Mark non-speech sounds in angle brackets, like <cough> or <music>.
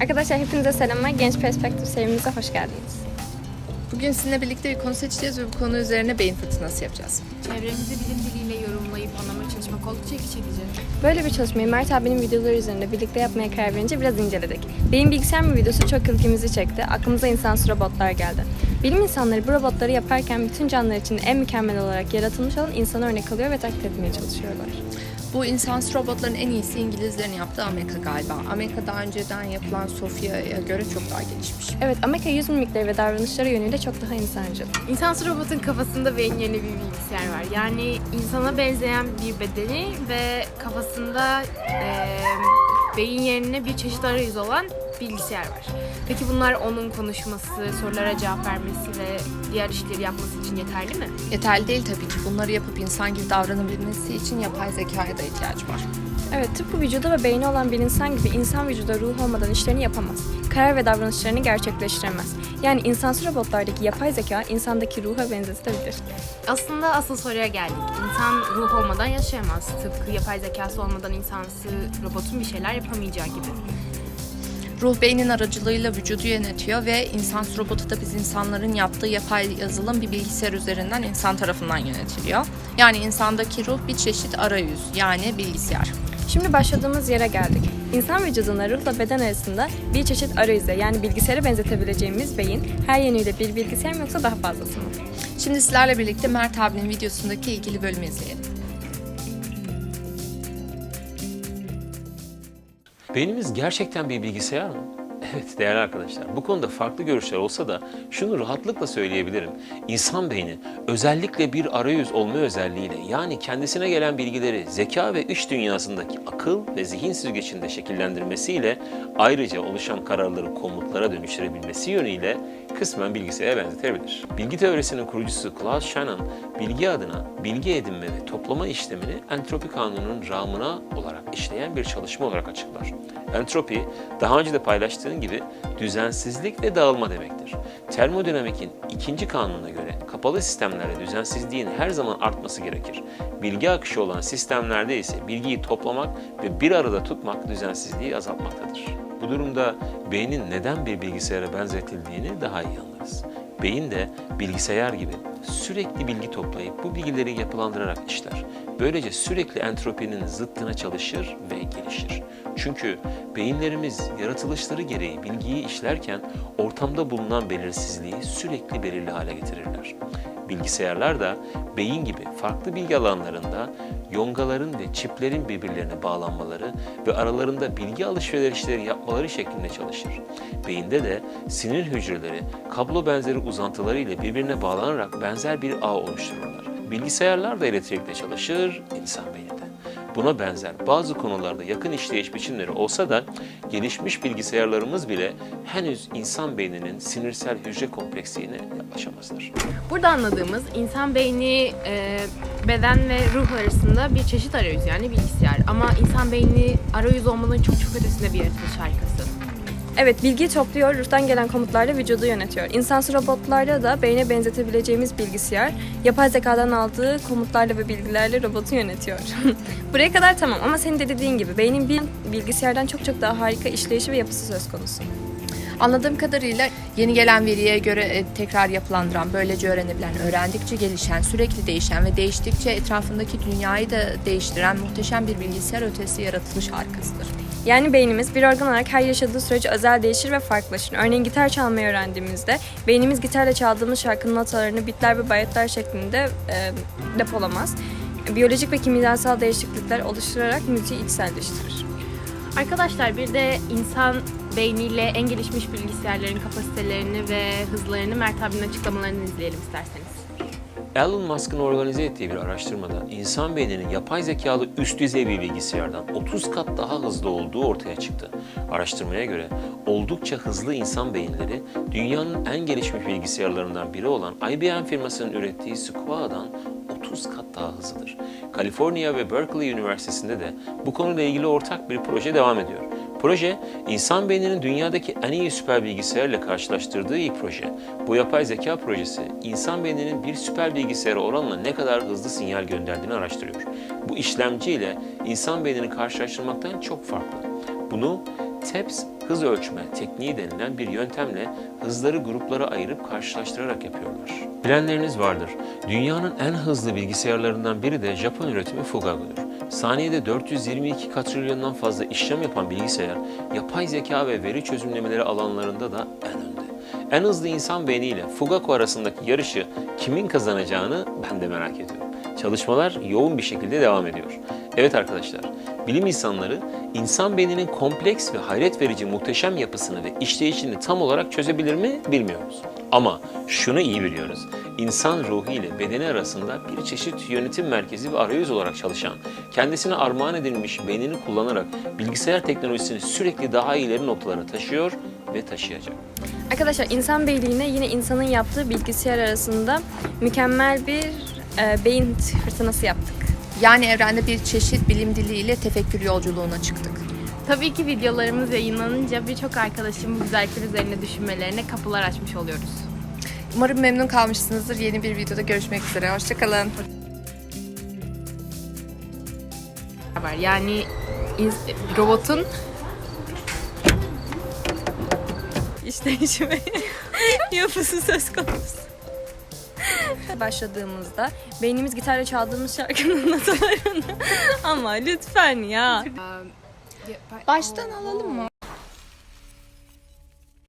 Arkadaşlar hepinize selamlar. Genç Perspektif serimize hoş geldiniz. Bugün sizinle birlikte bir konu seçeceğiz ve bu konu üzerine beyin fırtınası yapacağız. Çevremizi bilim diliyle yorumlayıp anlamaya çalışmak oldukça ilgi çekici. Böyle bir çalışmayı Mert abinin videoları üzerinde birlikte yapmaya karar verince biraz inceledik. Beyin bilgisayar mı videosu çok ilgimizi çekti. Aklımıza insansız robotlar geldi. Bilim insanları bu robotları yaparken bütün canlılar için en mükemmel olarak yaratılmış olan insanı örnek alıyor ve taklit etmeye çalışıyorlar. Bu insansız robotların en iyisi İngilizlerin yaptığı Amerika galiba. Amerika daha önceden yapılan Sofia'ya göre çok daha gelişmiş. Evet, Amerika yüz mimikleri ve davranışları yönüyle çok daha insancıl. İnsansı robotun kafasında beyin yerine bir bilgisayar var. Yani insana benzeyen bir bedeni ve kafasında eee, beyin yerine bir çeşit arayüz olan bilgisayar var. Peki bunlar onun konuşması, sorulara cevap vermesi ve diğer işleri yapması için yeterli mi? Yeterli değil tabii ki. Bunları yapıp insan gibi davranabilmesi için yapay zekaya da ihtiyaç var. Evet, tıpkı vücudu ve beyni olan bir insan gibi insan vücuda ruh olmadan işlerini yapamaz. Karar ve davranışlarını gerçekleştiremez. Yani insansız robotlardaki yapay zeka insandaki ruha benzetilebilir. Aslında asıl soruya geldik. İnsan ruh olmadan yaşayamaz. Tıpkı yapay zekası olmadan insansı robotun bir şeyler yapamayacağı gibi. Ruh beynin aracılığıyla vücudu yönetiyor ve insansız robotu da biz insanların yaptığı yapay yazılım bir bilgisayar üzerinden insan tarafından yönetiliyor. Yani insandaki ruh bir çeşit arayüz yani bilgisayar. Şimdi başladığımız yere geldik. İnsan vücuduna ruhla beden arasında bir çeşit arayüze yani bilgisayara benzetebileceğimiz beyin her yönüyle bir bilgisayar mı yoksa daha fazlası mı? Şimdi sizlerle birlikte Mert abinin videosundaki ilgili bölümü izleyelim. Beynimiz gerçekten bir bilgisayar mı? Evet değerli arkadaşlar bu konuda farklı görüşler olsa da şunu rahatlıkla söyleyebilirim. İnsan beyni özellikle bir arayüz olma özelliğiyle yani kendisine gelen bilgileri zeka ve iç dünyasındaki akıl ve zihin süzgeçinde şekillendirmesiyle ayrıca oluşan kararları komutlara dönüştürebilmesi yönüyle kısmen bilgisayara benzetilebilir. Bilgi teorisinin kurucusu Klaus Shannon bilgi adına bilgi edinme ve toplama işlemini entropi kanununun ramına olarak işleyen bir çalışma olarak açıklar. Entropi, daha önce de paylaştığın gibi düzensizlik ve dağılma demektir. Termodinamik'in ikinci kanununa göre kapalı sistemlerde düzensizliğin her zaman artması gerekir. Bilgi akışı olan sistemlerde ise bilgiyi toplamak ve bir arada tutmak düzensizliği azaltmaktadır. Bu durumda beynin neden bir bilgisayara benzetildiğini daha iyi anlarız. Beyin de bilgisayar gibi sürekli bilgi toplayıp bu bilgileri yapılandırarak işler. Böylece sürekli entropinin zıttına çalışır ve gelişir. Çünkü beyinlerimiz yaratılışları gereği bilgiyi işlerken ortamda bulunan belirsizliği sürekli belirli hale getirirler. Bilgisayarlar da beyin gibi farklı bilgi alanlarında yongaların ve çiplerin birbirlerine bağlanmaları ve aralarında bilgi alışverişleri yapmaları şeklinde çalışır. Beyinde de sinir hücreleri kablo benzeri uzantıları ile birbirine bağlanarak benzer bir ağ oluştururlar. Bilgisayarlar da elektrikle çalışır, insan beyni. Buna benzer bazı konularda yakın işleyiş biçimleri olsa da gelişmiş bilgisayarlarımız bile henüz insan beyninin sinirsel hücre kompleksiğine yaklaşamazlar. Burada anladığımız insan beyni e, beden ve ruh arasında bir çeşit arayüz yani bilgisayar. Ama insan beyni arayüz olmanın çok çok ötesinde bir yaratılış harikası. Evet, bilgiyi topluyor, ruhtan gelen komutlarla vücudu yönetiyor. İnsansız robotlarda da beyne benzetebileceğimiz bilgisayar, yapay zekadan aldığı komutlarla ve bilgilerle robotu yönetiyor. <laughs> Buraya kadar tamam ama senin de dediğin gibi beynin bir bilgisayardan çok çok daha harika işleyişi ve yapısı söz konusu. Anladığım kadarıyla yeni gelen veriye göre e, tekrar yapılandıran, böylece öğrenebilen, öğrendikçe gelişen, sürekli değişen ve değiştikçe etrafındaki dünyayı da değiştiren muhteşem bir bilgisayar ötesi yaratılış harikasıdır. Yani beynimiz bir organ olarak her yaşadığı sürece özel değişir ve farklılaşır. Örneğin gitar çalmayı öğrendiğimizde beynimiz gitarla çaldığımız şarkının notalarını bitler ve bayetler şeklinde e, depolamaz. Biyolojik ve kimyasal değişiklikler oluşturarak müziği içselleştirir. Arkadaşlar bir de insan beyniyle en gelişmiş bilgisayarların kapasitelerini ve hızlarını Mert abinin açıklamalarını izleyelim isterseniz. Elon Musk'ın organize ettiği bir araştırmada insan beyninin yapay zekalı üst düzey bir bilgisayardan 30 kat daha hızlı olduğu ortaya çıktı. Araştırmaya göre oldukça hızlı insan beyinleri dünyanın en gelişmiş bilgisayarlarından biri olan IBM firmasının ürettiği Squaw'dan 30 kat daha hızlıdır. Kaliforniya ve Berkeley Üniversitesi'nde de bu konuyla ilgili ortak bir proje devam ediyor. Proje, insan beyninin dünyadaki en iyi süper bilgisayarla karşılaştırdığı ilk proje. Bu yapay zeka projesi, insan beyninin bir süper bilgisayara oranla ne kadar hızlı sinyal gönderdiğini araştırıyor. Bu işlemci ile insan beynini karşılaştırmaktan çok farklı. Bunu TEPS hız ölçme tekniği denilen bir yöntemle hızları gruplara ayırıp karşılaştırarak yapıyorlar. Bilenleriniz vardır. Dünyanın en hızlı bilgisayarlarından biri de Japon üretimi Fugaku'dur. Saniyede 422 katrilyondan fazla işlem yapan bilgisayar, yapay zeka ve veri çözümlemeleri alanlarında da en önde. En hızlı insan beyniyle Fugaku arasındaki yarışı kimin kazanacağını ben de merak ediyorum. Çalışmalar yoğun bir şekilde devam ediyor. Evet arkadaşlar, bilim insanları insan beyninin kompleks ve hayret verici muhteşem yapısını ve işleyişini tam olarak çözebilir mi bilmiyoruz. Ama şunu iyi biliyoruz. İnsan ruhu ile bedeni arasında bir çeşit yönetim merkezi ve arayüz olarak çalışan, kendisine armağan edilmiş beynini kullanarak bilgisayar teknolojisini sürekli daha ileri noktalara taşıyor ve taşıyacak. Arkadaşlar insan beyniyle yine insanın yaptığı bilgisayar arasında mükemmel bir e, beyin fırtınası yaptık. Yani evrende bir çeşit bilim diliyle tefekkür yolculuğuna çıktık. Tabii ki videolarımız yayınlanınca birçok arkadaşım güzellikler üzerine düşünmelerine kapılar açmış oluyoruz. Umarım memnun kalmışsınızdır. Yeni bir videoda görüşmek üzere. Hoşçakalın. Var. Yani robotun İşleyişi ve <laughs> yapısı söz konusu. Başladığımızda beynimiz gitarla çaldığımız şarkının <laughs> notalarını ama lütfen ya. Baştan alalım mı?